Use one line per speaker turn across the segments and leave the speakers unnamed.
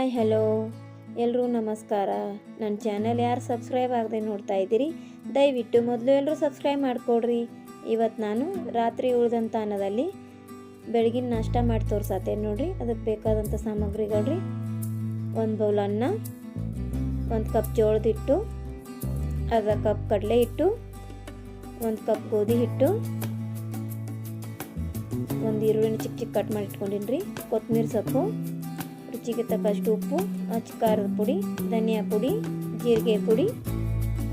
Hi, hello. ಎಲ್ಲರೂ ನಮಸ್ಕಾರ. ನನ್ನ ಚಾನಲ್ ಯಾರು ಸಬ್ಸ್ಕ್ರೈಬ್ ಆಗದೆ ನೋಡ್ತಾ ಇದ್ದೀರಿ, ದಯವಿಟ್ಟು ಮೊದಲು ಎಲ್ಲರೂ ಸಬ್ಸ್ಕ್ರೈಬ್ ಮಾಡಿಕೊಡ್ರಿ. ಇವತ್ತು ನಾನು ರಾತ್ರಿ ಉಳಿದಂಥ ಅನ್ನದಲ್ಲಿ ಬೆಳಗಿನ ನಾಷ್ಟ ಮಾಡಿ ತೋರ್ಸತ್ತೆ ನೋಡಿರಿ. ಅದಕ್ಕೆ ಬೇಕಾದಂಥ ಸಾಮಗ್ರಿಗಳ್ರಿ. ಒಂದು ಬೌಲ್ ಅನ್ನ, ಒಂದು ಕಪ್ ಜೋಳದ ಹಿಟ್ಟು, ಅರ್ಧ ಕಪ್ ಕಡಲೆ ಹಿಟ್ಟು, ಒಂದು ಕಪ್ ಗೋಧಿ ಹಿಟ್ಟು, ಒಂದು ಈರುಳ್ಳಿನ ಚಿಕ್ಕ ಚಿಕ್ಕ ಕಟ್ ಮಾಡಿ ಇಟ್ಕೊಂಡಿನ್ರಿ. ಕೊತ್ತಂಬರಿ ಸೊಪ್ಪು ರುಚಿಗೆ ತಕ್ಕಷ್ಟು ಉಪ್ಪು ಖಾರದ ಪುಡಿ, ಧನಿಯಾ ಪುಡಿ, ಜೀರಿಗೆ ಪುಡಿ,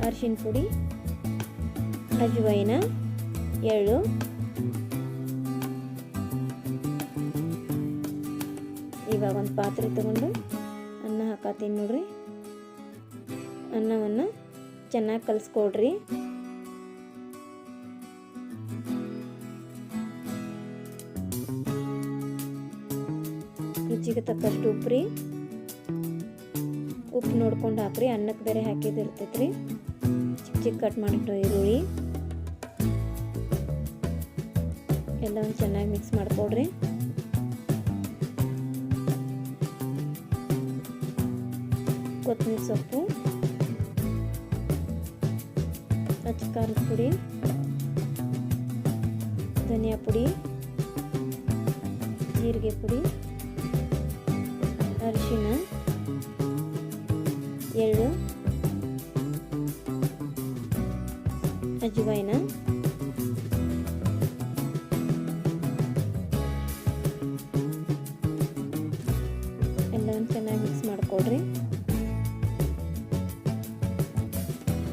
ಅರಿಶಿನ ಪುಡಿ, ಅಜ್ವೈನ ಎಳ್ಳು. ಇವಾಗ ಒಂದು ಪಾತ್ರೆ ತಗೊಂಡು ಅನ್ನ ಹಾಕತ್ತೀನಿ ನೋಡ್ರಿ. ಅನ್ನವನ್ನು ಚೆನ್ನಾಗಿ ಕಲಿಸ್ಕೊಡ್ರಿ. ರುಚಿಗೆ ತಕ್ಕಷ್ಟು ಉಪ್ಪು ರೀ ಉಪ್ಪು ನೋಡ್ಕೊಂಡು ಹಾಕ್ರಿ, ಅನ್ನಕ್ಕೆ ಬೇರೆ ಹಾಕಿದಿರ್ತೈತ್ರಿ ಚಿಕ್ಕ ಚಿಕ್ಕ ಕಟ್ ಮಾಡಿಟ್ಟು ಈರುಳ್ಳಿ. ಎಲ್ಲವನ್ನು ಚೆನ್ನಾಗಿ ಮಿಕ್ಸ್ ಮಾಡ್ಕೊಡ್ರಿ. ಕೊತ್ತಂಬರಿ ಸೊಪ್ಪು. ಖಾರದ ಪುಡಿ. ಧನಿಯಾ ಪುಡಿ. ಜೀರಿಗೆ ಪುಡಿ. ಅರಿಶಿನ ಎಳ್ಳು ಅಜ್ವೈನ. ಎಲ್ಲವನ್ನು ಚೆನ್ನಾಗಿ ಮಿಕ್ಸ್ ಮಾಡಿಕೊಡ್ರಿ.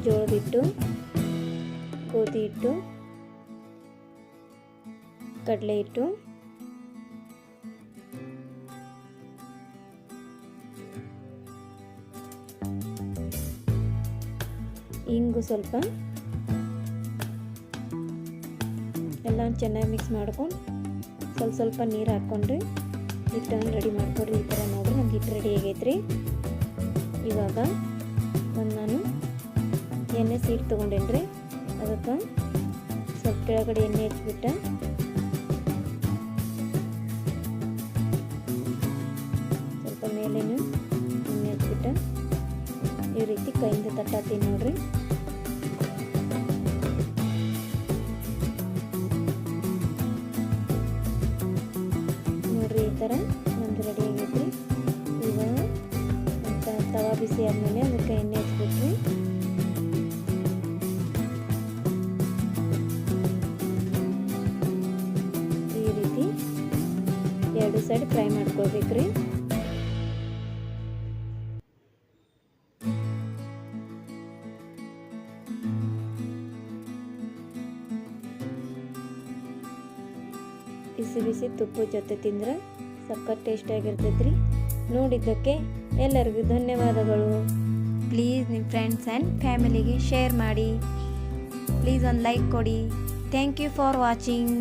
ಜೋಳದ ಹಿಟ್ಟು ಗೋಧಿ ಹಿಟ್ಟು ಕಡಲೆ ಹಿಟ್ಟು. ಇಂಗು ಸ್ವಲ್ಪ. ಎಲ್ಲ ಚೆನ್ನಾಗಿ ಮಿಕ್ಸ್ ಮಾಡ್ಕೊಂಡು ಸ್ವಲ್ಪ ಸ್ವಲ್ಪ ನೀರು ಹಾಕ್ಕೊಂಡ್ರಿ ಹಿಟ್ಟನ್ನು ರೆಡಿ ಮಾಡ್ಕೊಡ್ರಿ, ಈ ಥರ ನೋಡ್ರಿ ನಮ್ಗೆ ಹಿಟ್ಟು ರೆಡಿ ಆಗೈತ್ರಿ. ಇವಾಗ ಒಂದು ನಾನು ಎಣ್ಣೆ ಸೀಟ್ ತೊಗೊಂಡೇನ್ರಿ, ಅದಕ್ಕೆ ಸ್ವಲ್ಪ ಕೆಳಗಡೆ ಎಣ್ಣೆ ಹಚ್ಬಿಟ್ಟು ಈ ರೀತಿ ಕೈಯಿಂದ ತಟ್ಟಾತಿ ನೋಡ್ರಿ. ನೋಡ್ರಿ ಈ ಥರ ನಮ್ದು ರೆಡಿ ಆಗೈತ್ರಿ ಈಗ ತವಾ ಬಿಸಿ ಆದಮೇಲೆ ಅದಕ್ಕೆ ಎಣ್ಣೆ ಹಚ್ಬಿಟ್ರಿ. ಈ ರೀತಿ ಎರಡು ಸೈಡ್ ಫ್ರೈ ಮಾಡ್ಕೊಳ್ಬೇಕ್ರಿ. ಬಿಸಿ ಬಿಸಿ ತುಪ್ಪ ಜೊತೆ ತಿಂದ್ರೆ ಸಖತ್ ಟೇಸ್ಟ್ ಆಗಿರ್ತೈತ್ರಿ. ನೋಡಿದ್ದಕ್ಕೆ ಎಲ್ಲರಿಗೂ ಧನ್ಯವಾದಗಳು. ಪ್ಲೀಸ್ ನಿಮ್ಮ ಫ್ರೆಂಡ್ಸ್ ಆ್ಯಂಡ್ ಫ್ಯಾಮಿಲಿಗೆ ಶೇರ್ ಮಾಡಿ. ಪ್ಲೀಸ್ ಒಂದು ಲೈಕ್ ಕೊಡಿ. Thank you for watching